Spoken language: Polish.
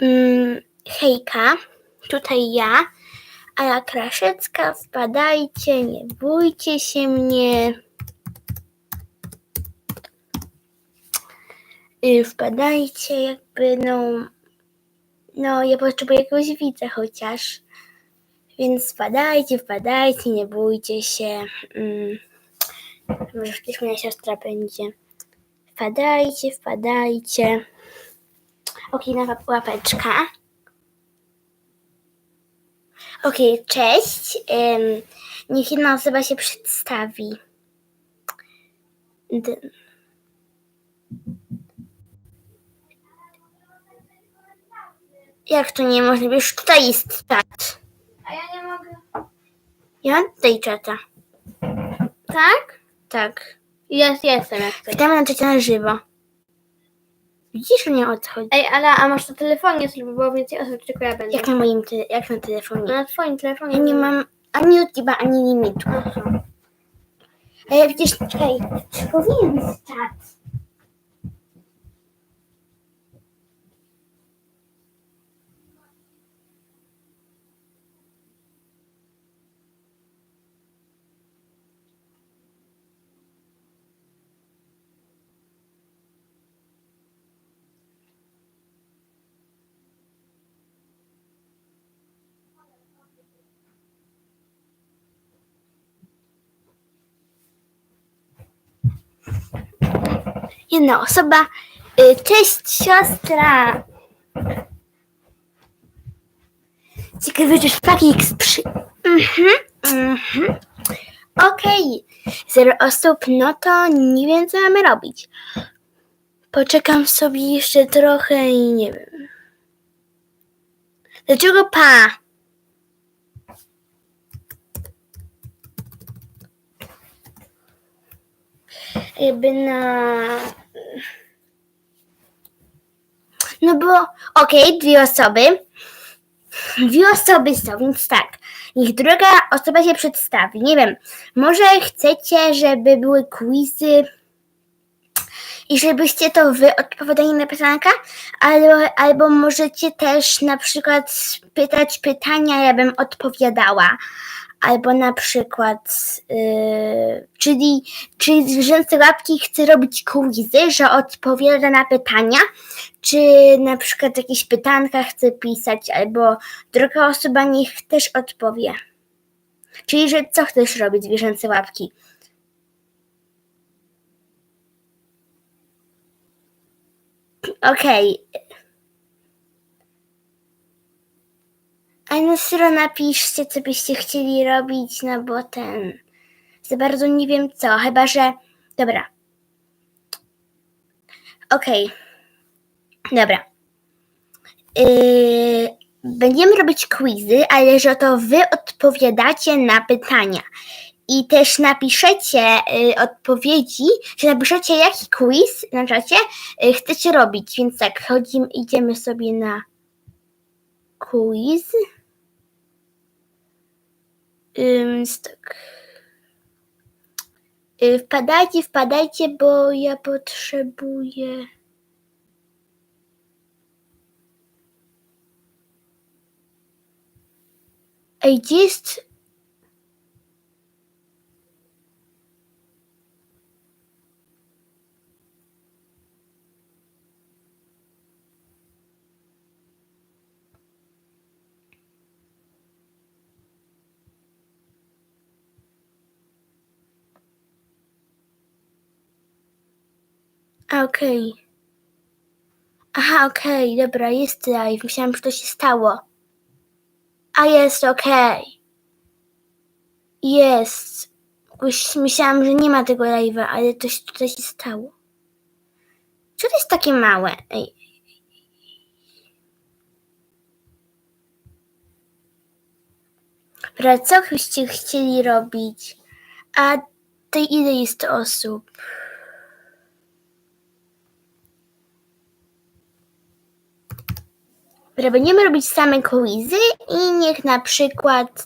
Mm, hejka, tutaj ja, Ala Kraszecka, wpadajcie, nie bójcie się mnie. Y, Wpadajcie, jakby, no, no, ja potrzebuję jakiegoś widza chociaż. Więc wpadajcie, wpadajcie, nie bójcie się. Mm. Może przecież moja siostra będzie. Wpadajcie, wpadajcie. Łap- łapeczka. Okej, cześć. Ym, niech jedna osoba się przedstawi. D- Jak to nie można? Już tutaj jest czat. A ja nie mogę. Ja mam tutaj czata. Tak? Tak. Jest, jestem jak. Witamy na czacie na żywo. Widzisz, że nie o co chodzi? Ej, ale a masz na telefonie, żeby było więcej osób, tylko ja będę. Jak na moim te- jak na telefonie. Na twoim telefonie. Ja nie mam ani YouTube'a, ani limitu. A ja przecież, czekaj, powinien być Jedna osoba. Y, Cześć siostra. Ciekawe, czy szpaki przy... Mhm, mhm. Okej. Zero osób, no to nie wiem, co mamy robić. Poczekam sobie jeszcze trochę i nie wiem. Dlaczego pa? Jakby na... No bo, okej, dwie osoby. Dwie osoby są, więc tak. Niech druga osoba się przedstawi. Nie wiem, może chcecie, żeby były quizy i żebyście to wy odpowiadali na pytanka, albo, albo możecie też na przykład pytać pytania, ja bym odpowiadała. Albo na przykład, yy, czyli, czyli zwierzęce łapki chce robić quizy, że odpowiada na pytania, czy na przykład jakieś pytanka chce pisać, albo druga osoba niech też odpowie. Czyli, że co chcesz robić, zwierzęce łapki? Okej. A no serio napiszcie, co byście chcieli robić, no bo ten... Za bardzo nie wiem co, chyba że... Dobra. Okej. Dobra. Yy, będziemy robić quizy, ale że to wy odpowiadacie na pytania. I też napiszecie y, odpowiedzi, że napiszecie jaki quiz na czacie y, chcecie robić. Więc tak, chodzimy, idziemy sobie na quiz. Ym, tak. Y, Wpadajcie, wpadajcie, bo ja potrzebuję. Ej, gdzie jest. A, Okej. Aha, okej, dobra, jest live. Myślałam, że to się stało. A jest okej. Jest. Myślałam, że nie ma tego live'a, ale to się tutaj się stało. Co to jest takie małe? Ej. Dobra, co byście chcieli robić? A tej ile jest osób? Dobra, będziemy robić same quizy i niech na przykład